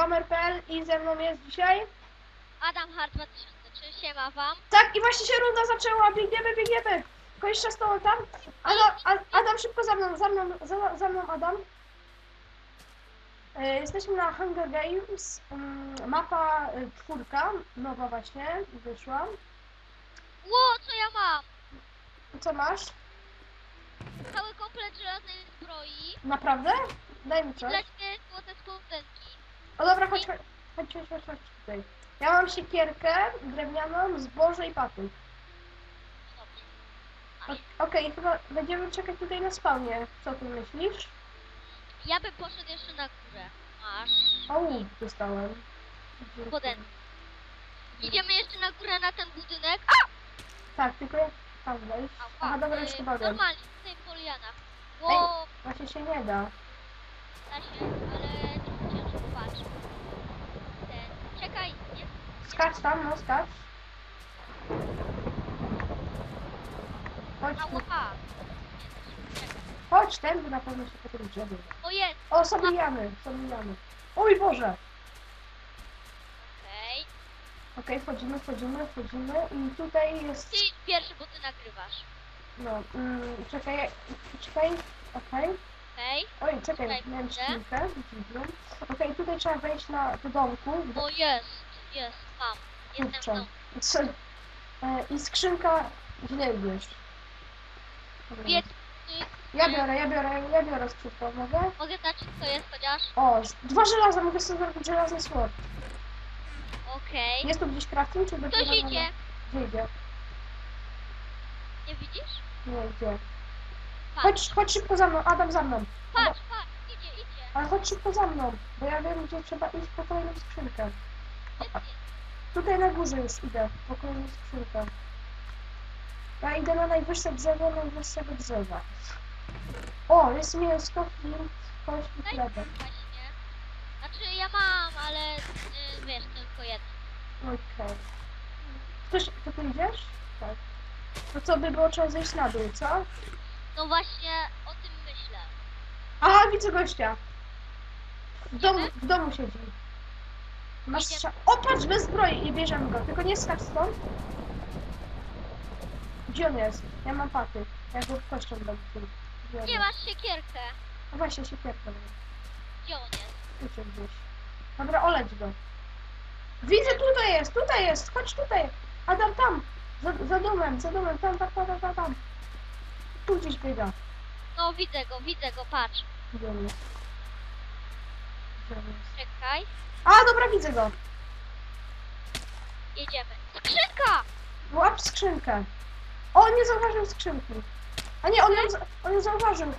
Bamer.pl i ze mną jest dzisiaj. Adam Hart 2003, siema wam. Tak, i właśnie się runda zaczęła, biegniemy, biegniemy. Tylko jeszcze stoło tam. Adam, A- Adam szybko za mną, za mną, za, za mną Adam. E, Jesteśmy na Hunger Games. Mm, Mapa e, czwórka, nowa właśnie, wyszła. Ło, co ja mam? Co masz? Cały komplet żelaznej zbroi. Naprawdę? Daj mi coś. ciebie złote skórzenki. O dobra, chodź, chodź, chodź, chodź, chodź, tutaj. Ja mam siekierkę drewnianą, zboże i patyk. O- Okej, chyba będziemy czekać tutaj na spawnie. Co ty myślisz? Ja bym poszedł jeszcze na górę. Masz. O, łuk dostałem. Poden. Idziemy jeszcze na górę na ten budynek. A! Tak, tylko jak tam wejść? Ała, Aha, dobra, y, już chyba wiem. Normalnie, tutaj w Polianach. Ło, Właśnie się nie da. da się, ale trochę ciężko, patrz. Ten, czekaj, nie? Skacz tam, no skacz. Chodź, tu. Ała. Nie, czekaj. chodź ten, bo na pewno się potem drzewie. O jest, O, zabijamy, zabijamy. Oj Boże! okej. Okej, wchodzimy, wchodzimy, wchodzimy i tutaj jest... Ty pierwszy, bo ty nagrywasz. No, mm, czekaj, czekaj, okej. Okej. Oj, czekaj, Czekaj, miałem chwilę. szpilkę, widzę. Okej, tutaj trzeba wejść na do domku. O jest, jest, mam. Jestem w Kurczę. domu. E, I skrzynka źle wiesz. Dobra. Ja biorę, ja biorę, ja biorę skrzynkę, mogę? mogę dać co jest chociaż? O, dwa żelaza, mogę sobie zrobić żelazny sword. Okej. Jest tu gdzieś crafting, czy Ktoś dopiero na- idzie. Gdzie idzie? Nie widzisz? Nie idzie. Patrz, Chodź, chodź szybko za mną, Adam za mną. patrz, patrz, idzie, idzie. Ale chodź szybko za mną, bo ja wiem, gdzie trzeba iść po kolejną skrzynkę. Tutaj na górze już idę, po kolejną skrzynkę. Ja idę na najwyższe drzewo najwyższego drzewa. O, jest mięsko, flint, kość i Daj chlebek. właśnie. Znaczy ja mam, ale y, wiesz, tylko jedno. Okej. Ktoś, to ty idziesz? Tak. To co by było, trzeba zejść na dół, co? No właśnie o tym myślę. Aha, widzę gościa. W domu, w domu siedzi. Masz strza- O, patrz, bez zbroi i bierzemy go. Tylko nie skacz stąd. Gdzie on jest? Ja mam paty. Ja go kością dam. Nie masz siekierkę. No właśnie się pierdolę. Gdzie on jest? Uciekł gdzieś. Dobra, oleć go. Widzę, tutaj jest, tutaj jest, chodź tutaj. Adam tam, za, za domem, za domem, tam, tam, tam, tam, tam, tam. Tu gdzieś biega. No widzę go, widzę go, patrz. Gdzie on jest? Czekaj. A, dobra, widzę go. Jedziemy. Skrzynka! Łap skrzynkę. O, nie zauważył skrzynki. A nie, on ją, on ją zauważył.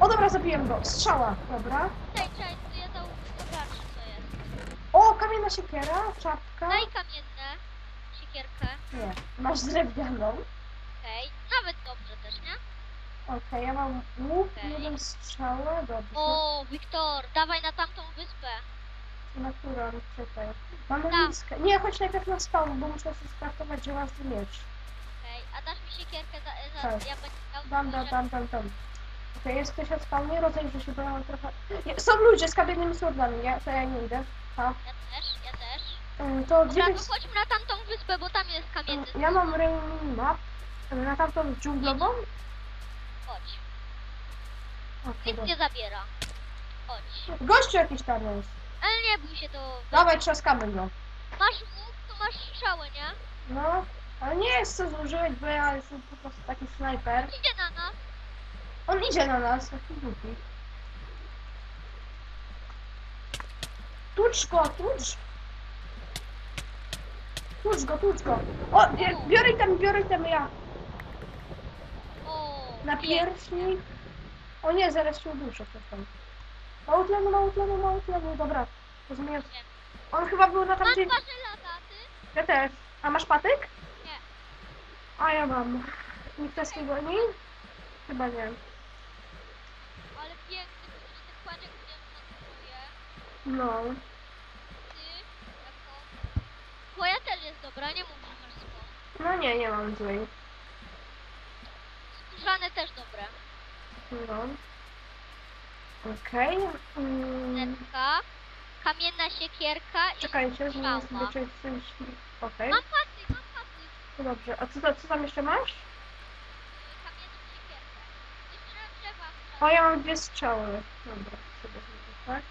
O, dobra, zabiłem go. Strzała, dobra. Czekaj, czekaj, to ja zau- zobaczę co jest. O, kamienna siekiera, czapka. Daj kamienne. Siekierkę. Nie, masz drewnianą. Okej. Nawet dobrze? Okej, ja mam łuk, Okej. jeden strzała, dobrze. O, Wiktor, dawaj na tamtą wyspę. Na którą? Czekaj. Mamy Tam. miskę. Nie, chodź najpierw na spawn, bo muszę sobie skraftować żelazny miecz. Okej, a dasz mi siekierkę za, za Tak. ja będę miał Dam, dam, że- dam, dam, dam. Okej, jest ktoś od spawnie, rozejrzę się, bo ja mam trochę... Nie, są ludzie z kamiennymi swordami, ja, to ja nie idę. A, Ja też, ja też. ym, to gdzie Dobra, to byś... chodźmy na tamtą wyspę, bo tam jest kamienny. Ym, Ja mam map. Na tamtą dżunglową? Chodź. Nic nie zabiera. Chodź. Gościu jakiś tam jest. Ale nie bój się, to... Dawaj, trzaskamy go. Masz łuk, to masz strzałę, nie? No, ale nie jest co zużywać, bo ja jestem po prostu taki snajper. Idzie na nas. On idzie na nas, taki głupi. Tucz go, tucz! Tucz go, tucz go. O, biorę tam, biorę tam ja. Na pierśnik. O nie, zaraz się uduszę przestań. Mało tlenu, mało tlenu, mało tlenu, dobra. Rozumiem. On chyba był na Mam tamtej... dwa żelaza, ty? Ja też. A masz patyk? Nie. A ja mam. Nikt nas nie goni? Chyba nie. Ale piękny, przecież ten kładziek mnie zaskakuje. No. Ty, jako... Twoja też jest dobra, nie mów, że masz swą. No nie, nie mam złej. Skórzane też dobre. No. Okej. Mm. Kamienna siekierka i Czekajcie, zmienię strzałka. sobie coś. Okej, Mam patyk, mam patyk. to dobrze. A co, co tam jeszcze masz? Kamienną siekierkę. Jeszcze drzewa. O, ja mam dwie strzały. Dobra, sobie zrobię tak.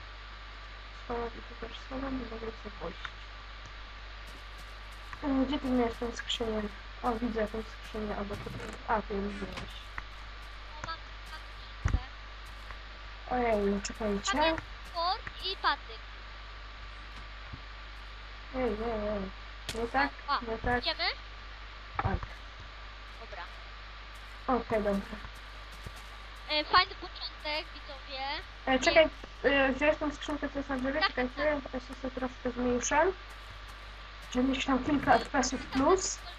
Strzałowi tu też są, nie mogę sobie pójść. E, Gdzie ty miałeś tę skrzynię? O, widzę tę skrzynię, albo tutaj. A, tu ją wziąłeś. Ojej, no czekajcie. Port i patyk. Ej, ej, ej. Nie tak, A, nie tak, Idziemy? tak. Dobra. Okej, dobrze. E, fajny początek, widzowie. E, czekaj, e, wziąłeś tą skrzynkę, co jest na górze? Tak, Czekajcie, ja się sobie troszkę zmniejszę. Żeby mieć tam kilka FPS-ów plus. Tam,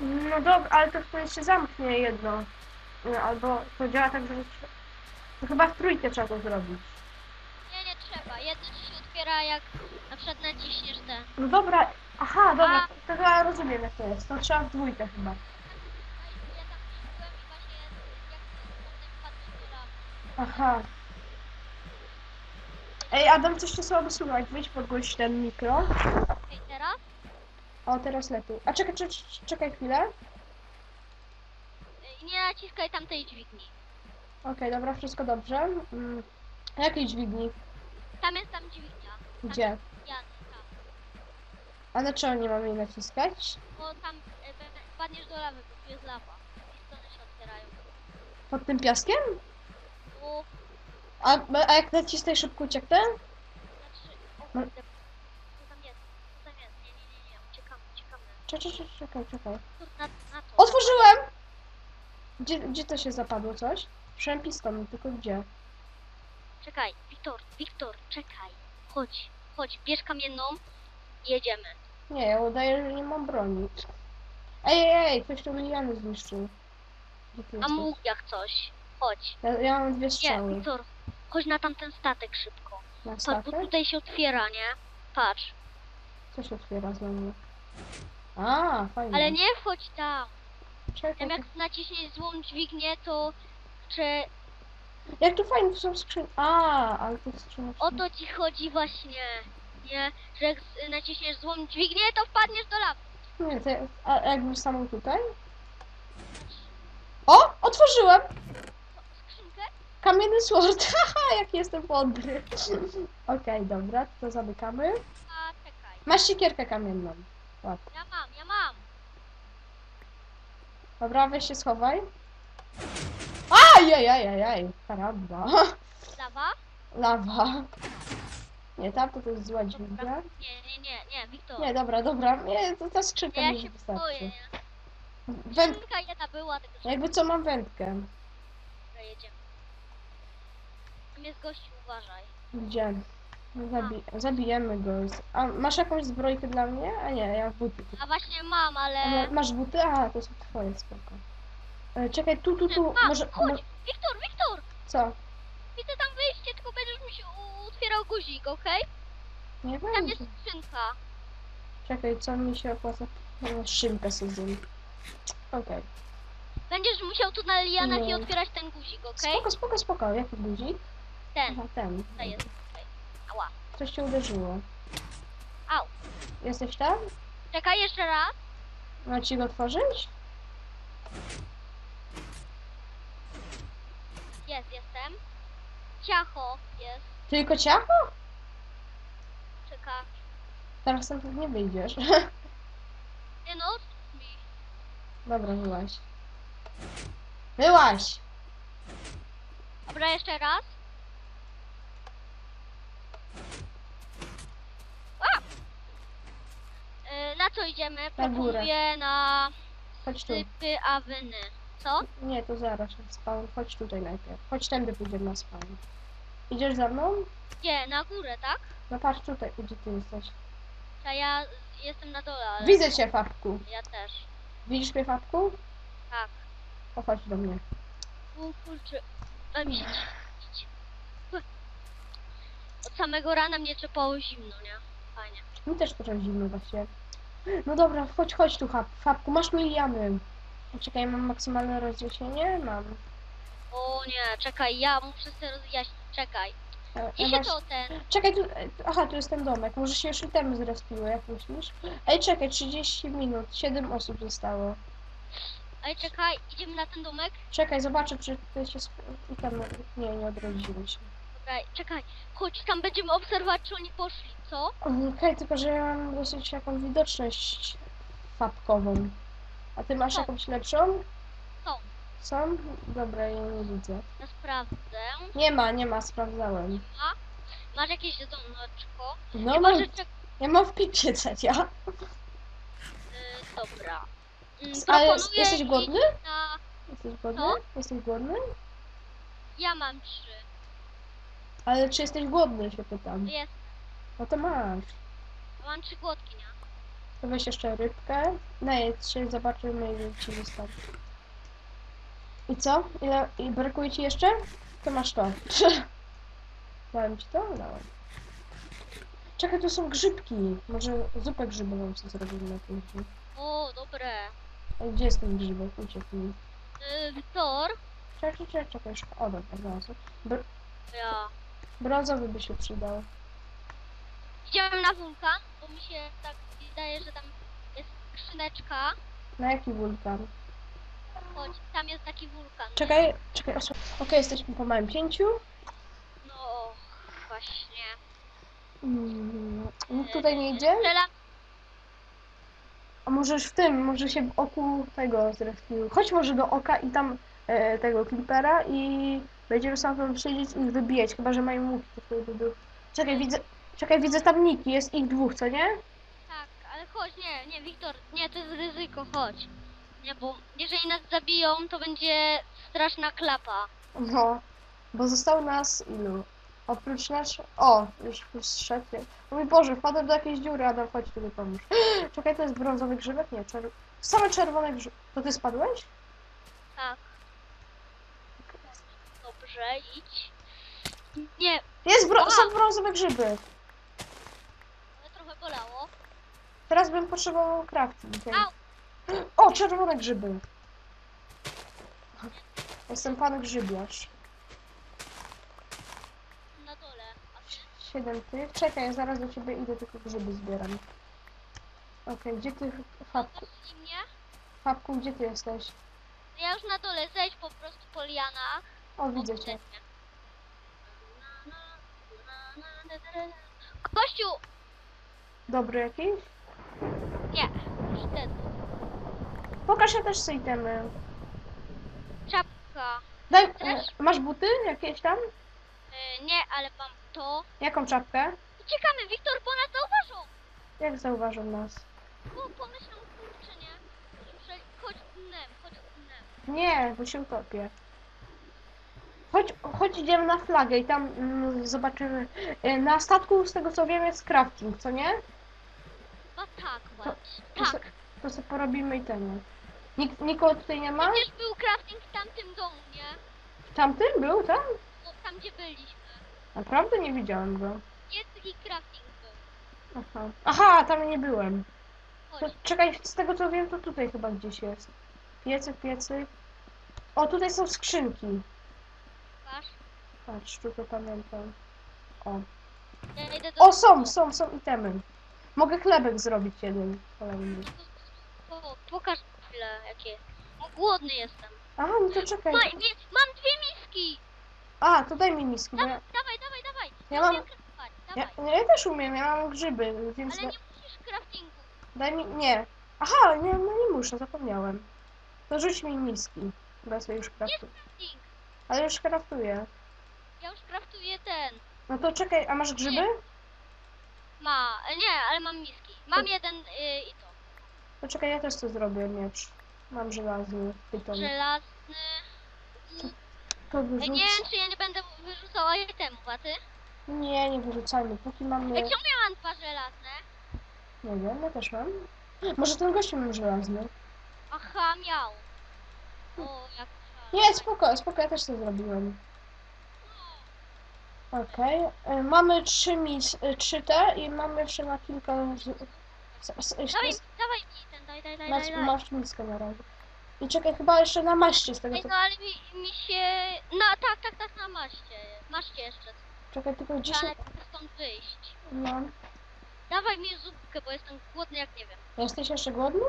No dobra, ale to wtedy się zamknie jedno. E, Albo to działa tak, że... To chyba w trójkę trzeba to zrobić. Nie, nie trzeba. Jedno ci się otwiera jak na przykład naciśniesz ten. No dobra, aha, dobra, A. to chyba rozumiem jak to jest. To trzeba w dwójkę chyba. Aha. Ej, Adam, coś cię słabo słychać. Wyjdź podgłoś ten mikro. Okej, teraz? O, teraz lepiej. A czekaj, czekaj, czekaj chwilę. Y, Nie naciskaj tamtej dźwigni. Okej, dobra, wszystko dobrze. Mm. Jakiej dźwigni? Tam jest tam dźwignia. Tam Gdzie? jest Jan, tam. A na czego nie mamy jej naciskać? Bo tam e, be- do lawy, bo tu jest lawa. I strony się otwierają. Pod tym piaskiem? Tu, A, a jak nacisnę szybko ucieknę? znaczy, o No. kurde. Czekaj, czekaj, czekaj, czekaj. Tu, na, na to. Otworzyłem! Gdzie, gdzie to się zapadło coś? Przempisko mi, tylko gdzie? Czekaj, Wiktor, Wiktor, czekaj. Chodź, chodź, bierz kamienną i jedziemy. Nie, ja udaję, że nie mam broni. Ej, ej, ej, ktoś tu liany zniszczył. Gdzie ty A jesteś? mógł jak coś. Chodź. Ja, ja mam dwie Nie, strzały. Wiktor, chodź na tamten statek szybko. Na Patrz, bo statek? tutaj się otwiera, nie? Patrz. Co się otwiera znowu? A, fajnie. Ale nie wchodź tam. Czekaj, Tam jak naciśniesz złą dźwignię, to czy Jak to fajnie, to są skrzynie. A, ale to skrzynie. o to ci chodzi właśnie. Nie, że jak z- naciśniesz złą dźwignię, to wpadniesz do lawy. Nie, to, a jakbym samą tutaj? O! Otworzyłem! Skrzynkę? Kamienny sword. Haha, jak jestem mądry. Okej, dobra, to zamykamy. A czekaj. Masz siekierkę kamienną. Łap. Ja mam, ja mam. Dobra, weź się schowaj. Ajajajajaj, karamba. Lawa? Lawa. Nie, tamto to jest zła dźwignia. Nie, nie, nie, nie, Wiktor. Nie, dobra, dobra. Nie, to ta skrzynka ja mi się wystarczy. Węd... Skrzynka jedna była, tylko Jakby co, mam wędkę. Dobra, jedziemy. Tam jest gościu, uważaj. Gdzie? No Zabi zabijemy go. Z- A masz jakąś zbrojkę dla mnie? A nie, ja buty. A właśnie mam, ale... ma- Masz buty? A, to są twoje, spoko. E, czekaj, tu, tu, tu. Może, chodź! mo- Wiktor, Wiktor! Co? Widzę tam wyjście, tylko będziesz mi się otwierał guzik, okej? Nie Tam będzie. jest skrzynka. Czekaj, co mi się opłaca? No, szynkę sobie. Okej. Będziesz musiał tu na lianach i otwierać ten guzik, okej? Spoko, spoko, spoko. Jaki guzik? Ten, Aha, ten. to jest. Ała. Coś cię uderzyło. Au. Jesteś tam? Czekaj jeszcze raz. Ma ci go otworzyć? Jest, jestem. Ciacho jest. Tylko ciacho? Czeka. Teraz tam nie wyjdziesz. Nie no, mi. Dobra, wyłaś. Wyłaś! Dobra, jeszcze raz. A! Y, Na co idziemy? Na górę. Proponuję na Chodź tu. sypy awyny. Co? Nie, to zaraz spawn. Chodź tutaj najpierw. Chodź tędy pójdziemy na spawn. Idziesz za mną? Gdzie? Na górę, tak? No patrz tutaj, gdzie ty jesteś. A ja jestem na dole, ale Widzę cię, Fabku. ja też. Widzisz mnie, Fabku? Tak. O, chodź do mnie. U kurczę. Daj mi się cieszyć. Od samego rana mnie czepało zimno, nie? Fajnie. Mi też trochę zimno właśnie. No dobra, chodź, chodź tu, Fab. Fabku, masz miliany. Czekaj, mam maksymalne rozjaśnienie? Mam. O nie, czekaj, ja muszę sobie rozjaśnić, czekaj. E, Gdzie się to ten... Czekaj, tu, e, aha, tu jest ten domek. Może się już itemy zrespiły, jak myślisz? Ej, czekaj, 30 minut, 7 osób zostało. Ej, czekaj, idziemy na ten domek? Czekaj, zobaczę, czy tutaj się sp- itemy... Nie, nie odrodziły się. Dobra, czekaj, chodź, tam będziemy obserwować, czy oni poszli, co? Okej, tylko że ja mam dosyć jaką widoczność fabkową. A ty masz Są. jakąś lepszą? Są. Są? Dobra, ja nie widzę. Ja sprawdzę. Nie ma, nie ma, sprawdzałem. Masz jakieś jedzoneczko? No, Chyba, mam, że czek... ja mam w pipie jedzenia. y, dobra. Mm, Ale proponuję jesteś iść głodny? Na... Jesteś głodny? Co? Jesteś głodny? Ja mam trzy. Ale czy jesteś głodny, się pytam. Jest, No to masz. mam trzy głodki, nie? To weź jeszcze rybkę. Najedz się, zobaczymy ile ci wystarczy. I co? Ile i brakuje ci jeszcze? To masz to. Dałem ci to? Dałem. Czekaj, tu są grzybki. Może zupę grzybową sobie zrobimy na tym. O, dobre. A Gdzie jest ten grzybek? Uciekł mi. Y, Wiktor? Czekaj, czekaj, czekaj. O, dobra, znalazłem. Br Ja. Brązowy by się przydał. Idziemy na wulkan, bo mi się tak wydaje, że tam jest skrzyneczka. Na jaki wulkan? Chodź, tam jest taki wulkan. Czekaj, czekaj. osła- Okej, jesteśmy po małym cięciu. No, właśnie. Mm, nikt tutaj nie idzie? Strzelam. A możesz w tym, może się w oku tego zrespił. Chodź może do oka i tam e, tego klipera i będziemy sam siedzieć i ich wybijać, chyba że mają łuki. Czekaj, widzę, czekaj, widzę tam niki, jest ich dwóch, co nie? Tak, ale chodź, nie, nie, Wiktor, nie, to jest ryzyko, chodź. Nie, bo jeżeli nas zabiją, to będzie straszna klapa. No, bo zostało nas ilu? Oprócz nas... O, już trzecie. O mój Boże, wpadłem do jakiejś dziury, Adam, chodź tu mi pomóż. Czekaj, to jest brązowy grzybek? Nie, czer... Same czerwone grzyby. To ty spadłeś? Tak. Dobrze, idź. Nie, Jest bro... Są brązowe grzyby. ale trochę bolało. Teraz bym potrzebował crafting. Au! O, czerwone grzyby. Jestem pan grzybiarz. Na dole. A ty? Siedem tych. Czekaj, zaraz do ciebie idę, tylko grzyby zbieram. Okej, gdzie ty, Fabku? Mnie? Fabku, gdzie ty jesteś? Ja już na dole, zejdź po prostu po lianach. O, widzę cię. Kościół! Dobry jakiś? Nie, już ten. Pokaż ja też sobie itemy. Czapka. Daj, Też? masz buty jakieś tam? Y, nie, ale mam to. Jaką czapkę? Uciekamy, Wiktor, bo nas zauważą! Jak zauważą nas? Bo pomyślą, kurczę, nie? Że chodź dnem, chodź dnem. Nie, bo się utopię. Chodź, chodź idziemy na flagę i tam mm, zobaczymy. E, Na statku, z tego co wiem, jest crafting, co nie? Chyba tak, właśnie. to se- Tak. To sobie porobimy i ten. Nik, nikogo tutaj nie ma? Przecież był crafting w tamtym domu, nie? W tamtym był, tam? Bo tam, gdzie byliśmy. Naprawdę nie widziałem go. Jest taki crafting był. Aha. Aha, tam nie byłem. To, Chodź. czekaj, z tego co wiem, to tutaj chyba gdzieś jest. Piecyk, piecyk. O, tutaj są skrzynki. Patrz. Patrz, tu pamiętam. O. Ja idę do... O, są, są, są itemy. Mogę chlebek zrobić jeden. kolejny. O, pokaż chwilę, jakie. Bo głodny jestem. Aha, no to czekaj. Ma, nie, mam dwie miski! A, to daj mi miski, bo ja, Dawaj, dawaj, dawaj! Ja mam- umiem craftować, ja, dawaj. ja też umiem, ja mam grzyby, więc Ale nie musisz craftingu. daj mi, nie. Aha, nie, no nie muszę, zapomniałem. To rzuć mi miski, bo ja sobie już kraftuję. Ale już kraftuję. Ja już craftuję ten. No to czekaj, a masz grzyby? Ma, e, nie, ale mam miski. Mam jeden y, i to. To czekaj, ja też to zrobię, miecz. Mam żelazny pyton. Żelazny. To Ej, wyrzuć. nie wiem, czy ja nie będę wyrzucała itemów, a ty? Nie, nie wyrzucajmy, póki mamy... Ja mam dwa żelazne? Nie wiem, ja też mam. Może ten gościu mam żelazny. Aha, miał. O, jak Nie, spoko, spoko, ja też to zrobiłem. Okej, y, mamy trzy mis, y, trzy te i mamy jeszcze na kilka... Z, z, z, Dawaj, dawaj mi ten, daj, daj, daj, masz, daj, masz miskę na razie. I czekaj, chyba jeszcze na maście z tego Ej, no ale mi, mi się... No tak, tak, tak, na maście. Maście jeszcze. Czekaj, tylko gdzieś... Ale stąd wyjść. No. Dawaj mi zupkę, bo jestem głodny jak nie wiem. Jesteś jeszcze głodny?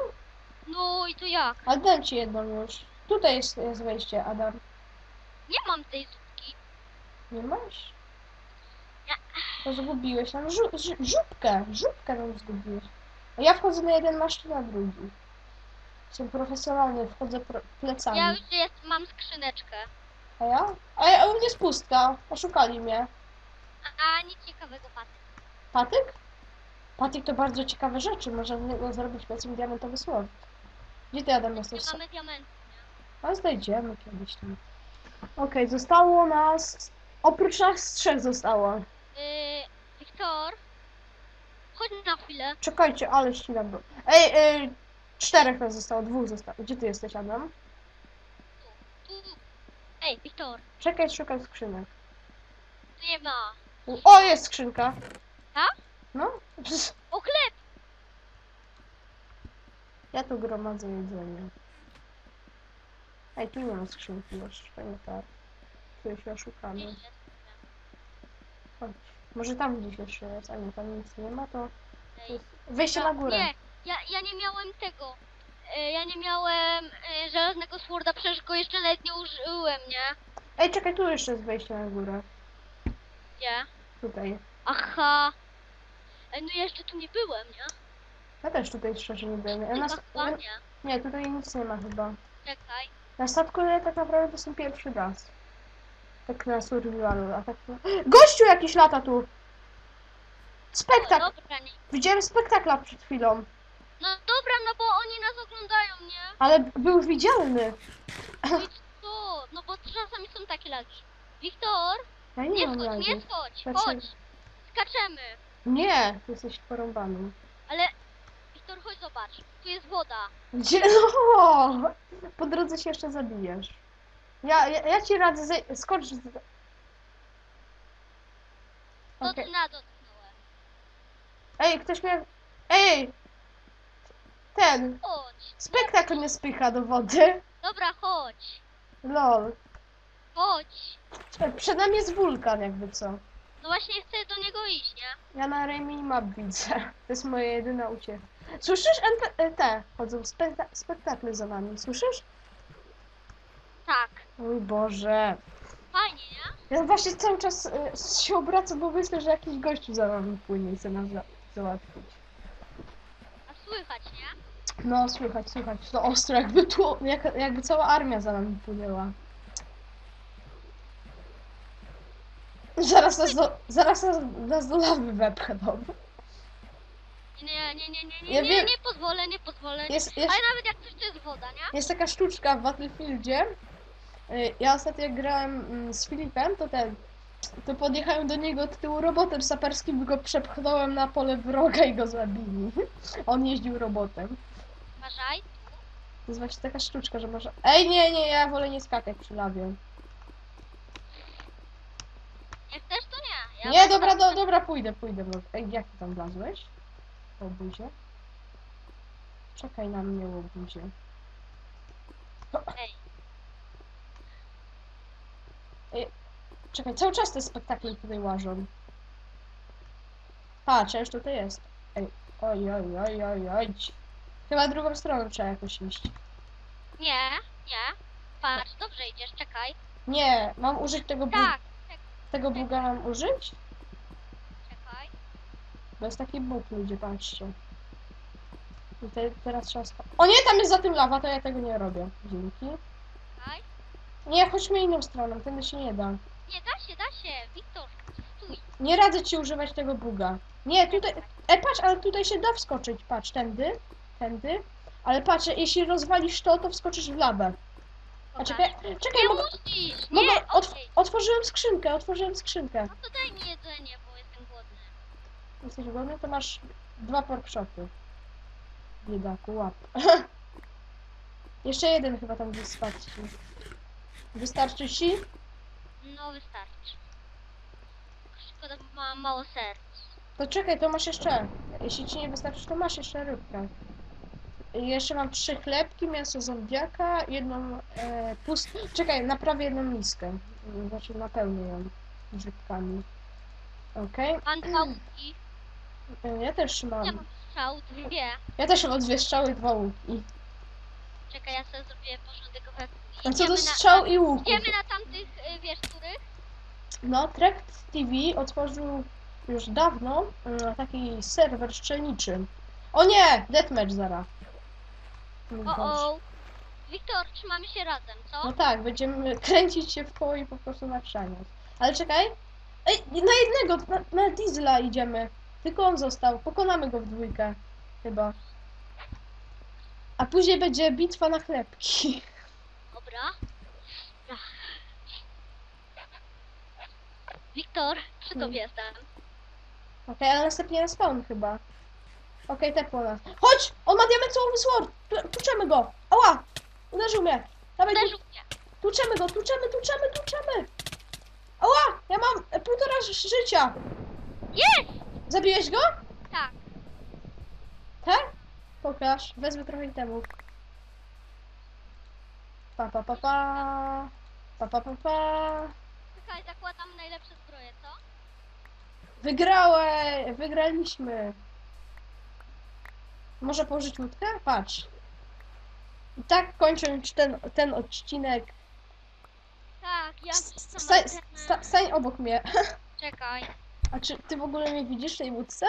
No i to jak? Ale dam ci jedną już. Tutaj jest, jest wejście, Adam. Nie mam tej zupki. Nie masz? Nie. To zgubiłeś żu żu żubkę. Żubkę nam zgubiłeś. A ja wchodzę na jeden, masz na drugi. Jestem profesjonalny, wchodzę pro plecami. Ja już jest, mam skrzyneczkę. A ja? A ja, u mnie jest pustka. Oszukali mnie. A, a nic ciekawego, patrz. Patyk? Patyk to bardzo ciekawe rzeczy. Niego zrobić powiedzmy diamentowy słowik. Gdzie ty Adam jesteś? Mamy diamentu, nie? A znajdziemy kiedyś tam. Okej, zostało nas... Oprócz nas trzech zostało. Yy, Wiktor, chodź na chwilę. Czekajcie, ale ścigam go. Ej, y, czterech nas zostało, dwóch zostało. Gdzie ty jesteś, Adam? Tu. Ej, Wiktor, Czekaj, szukam skrzynek. tu nie ma. U- O, jest skrzynka. Tak? No. O, chleb! Ja tu gromadzę jedzenie. Ej, tu nie ma skrzynki już, pewnie tak. Czuję się jest. Chodź. Może tam gdzieś jeszcze jest, a nie, tam nic nie ma, to... to jest Wejście ja- na górę. Nie, ja, ja nie miałem tego. E, Ja nie miałem e, żelaznego sworda, przecież go jeszcze nawet nie użyłem, nie? Ej, czekaj, tu jeszcze jest wejście na górę. Gdzie? Tutaj. Aha. Ej, no ja jeszcze tu nie byłem, nie? Ja też tutaj szczerze nie byłem. Ja na, Chyba na, nie. nie, tutaj nic nie ma chyba. Czekaj. Na statku ja tak naprawdę to są pierwszy raz. Tak na survivalu, a tak to... Gościu jakiś lata tu! Spektakl! dobra, nie. Widziałem spektakla przed chwilą, No dobra, no bo oni nas oglądają, nie? ale był widzialny. No i co? No bo czasami są takie lagi. Wiktor, Ja nie, nie mam schodź, nie lagi. schodź, Dlaczego? chodź. Skaczemy. Nie, ty jesteś porąbany. Ale, Wiktor, chodź zobacz. Tu jest woda. Gdzie? No! Po drodze się jeszcze zabijesz. Ja, ja, ja ci radzę, zej- skocz z... Okej. dna dotknąłem. Ej, ktoś mnie... Ej! Ten! Chodź. Spektakl mnie spycha do wody. Dobra, chodź. Lol. Chodź. Przed nami jest wulkan, jakby co. No właśnie chcę do niego iść, nie? Ja na Remi map widzę. To jest moja jedyna uciecha. Słyszysz? NP e, te chodzą spekta spektakle za nami. Słyszysz? Tak. Mój Boże. Fajnie, nie? Ja właśnie cały czas e, się obracam, bo myślę, że jakiś gościu za nami płynie i chce nas za załatwić. A słychać, nie? No, słychać, słychać. To ostro, jakby tu, jak, jakby cała armia za nami płynęła. Zaraz nas do, zaraz nas, nas do lawy wepchną. Nie, nie, nie, nie, nie, Ja nie, wiem. nie pozwolę, nie pozwolę. Jest, jest, Ale nawet jak coś to jest woda, nie? jest taka sztuczka w Battlefieldzie. Y, Ja ostatnio jak grałem mm, z Filipem, to ten. To podjechałem do niego od tyłu robotem saperskim, go przepchnąłem na pole wroga i go zabili. On jeździł robotem. Uważaj. To jest właśnie taka sztuczka, że może. Ej, nie, nie, ja wolę nie skakać przy lawie. Jak chcesz, to nie. Ja Nie, dobra, tak- do, dobra, pójdę, pójdę. Ej, jak ty tam wlazłeś? Łobuzie. Czekaj na mnie, łobuzie. Ej, Czekaj, cały czas te spektakle tutaj łażą. Patrz, już tutaj jest. Ej, oj, oj, oj, oj, oj. Chyba drugą stroną trzeba jakoś iść. nie, nie. Patrz, dobrze idziesz, czekaj. Nie, mam użyć tego bu Tak, tego buga mam użyć? Bo jest taki bóg, ludzie, patrzcie. I te, teraz trzeba spa- O nie, tam jest za tym lawa, to ja tego nie robię. Dzięki. Czekaj. Nie, chodźmy inną stroną, tędy się nie da. Nie, da się, da się. Wiktor, stój. Nie radzę ci używać tego buga. Nie, tutaj. E, patrz, ale tutaj się da wskoczyć. Patrz, tędy, tędy. Ale patrz, jeśli rozwalisz to, to wskoczysz w lawę. A czekaj, czekaj, mogę, musisz, mogę otw otworzyłem skrzynkę, otworzyłem skrzynkę. No to daj mi jedzenie, bo. Jesteś głodny, to masz dwa porkshopy. Biedaku, łap. Jeszcze jeden chyba tam ci. Wystarczy ci? No wystarczy. Szkoda, bo mam mało serc. To czekaj, to masz jeszcze. Jeśli ci nie wystarczy, to masz jeszcze rybkę. Jeszcze mam trzy chlebki, mięso zombiaka, jedną e, pust... Czekaj, naprawię jedną miskę. Znaczy napełnię ją grzybkami. Okej. Mam Ja też Ja mam. mam strzał, dwie. Ja też mam dwie strzały, dwa łuki. Czekaj, ja sobie zrobię porządek w A co do Idziemy strzał na, i łuków? Idziemy na tamtych, y, wiesz, których? No, Trekt TV otworzył już dawno mm, taki serwer strzelniczy. O nie! Deathmatch zaraz. O, o. Wiktor, trzymamy się razem, co? No tak, będziemy kręcić się w koło i po prostu nakrzaniać. Ale czekaj. Ej, na jednego, na, na Diesla idziemy. Tylko on został. Pokonamy go w dwójkę. Chyba. A później będzie bitwa na chlebki. Dobra. Wiktor, przy tobie jestem. Okej, ale następnie na spawn chyba. Okej, tepło nas. Chodź! On ma diamentowy sword! Tu- Tuczemy go! Ała! Uderzył mnie! Dawaj, Uderzył mnie. tuczemy go, tuczemy, tuczemy, tuczemy! Ała! Ja mam e, półtora ży- życia! Jest! Zabiłeś go? Tak. Tak? Pokaż. Wezmę trochę itemów. Pa, pa, pa, pa. Pa, pa, pa, pa. Czekaj, zakładam najlepsze zbroje, co? Wygrałem! Wygraliśmy! Może położyć łódkę? Patrz. I tak kończąc ten, ten odcinek. Tak, ja Stań, stań obok mnie. Czekaj. A czy ty w ogóle mnie widzisz w tej łódce?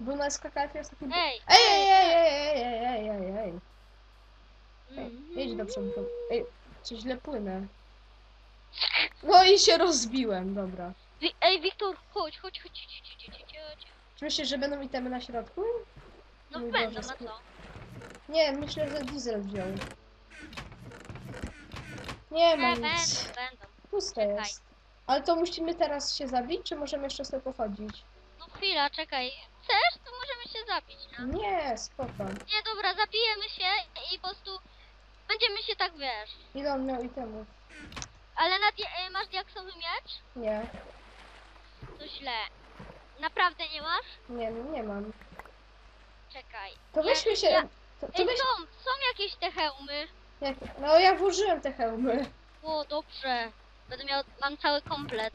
Był na SKKF jest taki... Ej! Ej, ej, ej, ej, ej, ej, ej, ej. Mm. Jedź do przodu. Ej, czy źle płynę? No i się rozbiłem, dobra. Wi- Ej, Wiktor, chodź, chodź, chodź, chodź, chodź, chodź, chodź, chodź. Czy myślisz, że będą itemy na środku? No Mój będą, Boże, a co? Nie, myślę, że diesel wziął. Nie Nie, nic. będą, będą. Puste czekaj. jest. Ale to musimy teraz się zabić, czy możemy jeszcze sobie pochodzić? No chwila, czekaj. Chcesz? To możemy się zabić, nie? Nie, spoko. Nie, dobra, zabijemy się i po prostu będziemy się tak, wiesz. Ile on miał itemów? Ale na dia- e, masz diaksowy miecz? Nie, To źle. Naprawdę nie masz? nie, nie mam. Czekaj. To Ja- weźmy się... ja- To, to Ej, weź... są, są jakieś te hełmy. Jak... No ja włożyłem te hełmy. O, dobrze. Będę miał, mam cały komplet.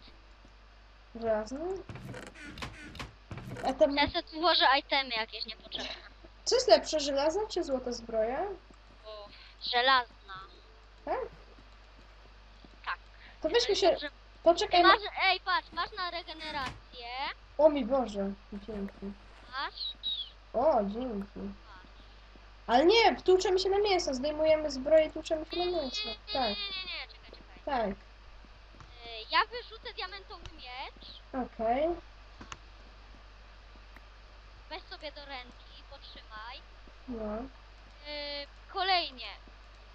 Żelazny. A tam... Ja sobie tu włożę itemy jakieś niepotrzebne. Co jest lepsze, żelazna czy złota zbroja? O, żelazna. Tak? Tak. To weźmy się... Dobrze. Poczekaj na... Masz, ej, patrz, masz na regenerację. O mi Boże, dzięki. Masz. O, dzięki. Ale nie, tłuczemy się na mięso, zdejmujemy zbroję i tłuczemy się na mięso. Nie, Tak, nie, nie, nie, czekaj, czekaj. tak. Ja wyrzucę diamentowy miecz. Okej. Weź sobie do ręki, potrzymaj. No. Y, Kolejnie.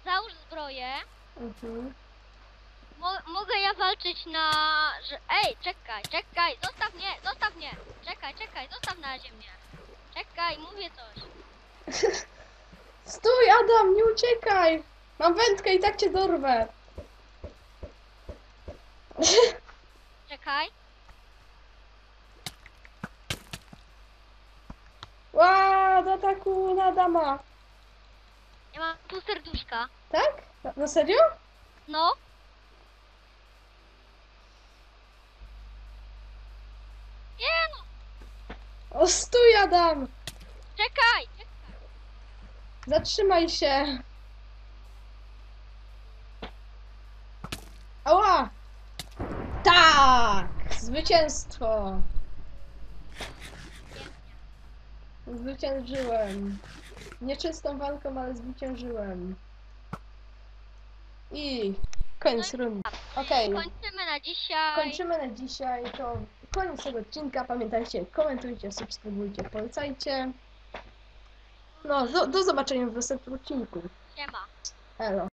Załóż zbroję. Mhm. Mo- mogę ja walczyć na... Że... Ej, czekaj, czekaj, zostaw mnie, zostaw mnie. Czekaj, czekaj, zostaw na razie mnie. Czekaj, mówię coś. Stój, Adam, nie uciekaj! Mam wędkę i tak cię dorwę. Czekaj. Ła, do ataku na Adama. Ja mam tu serduszka. Tak? Na, na serio? No. Nie no, O, stój, Adam! czekaj. czekaj. Zatrzymaj się! Ała! Tak! Zwycięstwo! Zwyciężyłem. Nieczystą walką, ale zwyciężyłem. I koniec rundy. Okej. Kończymy na dzisiaj. Kończymy na dzisiaj. To koniec tego odcinka. Pamiętajcie, komentujcie, subskrybujcie, polecajcie. No, do, do zobaczenia w następnym odcinku. Siema. Elo.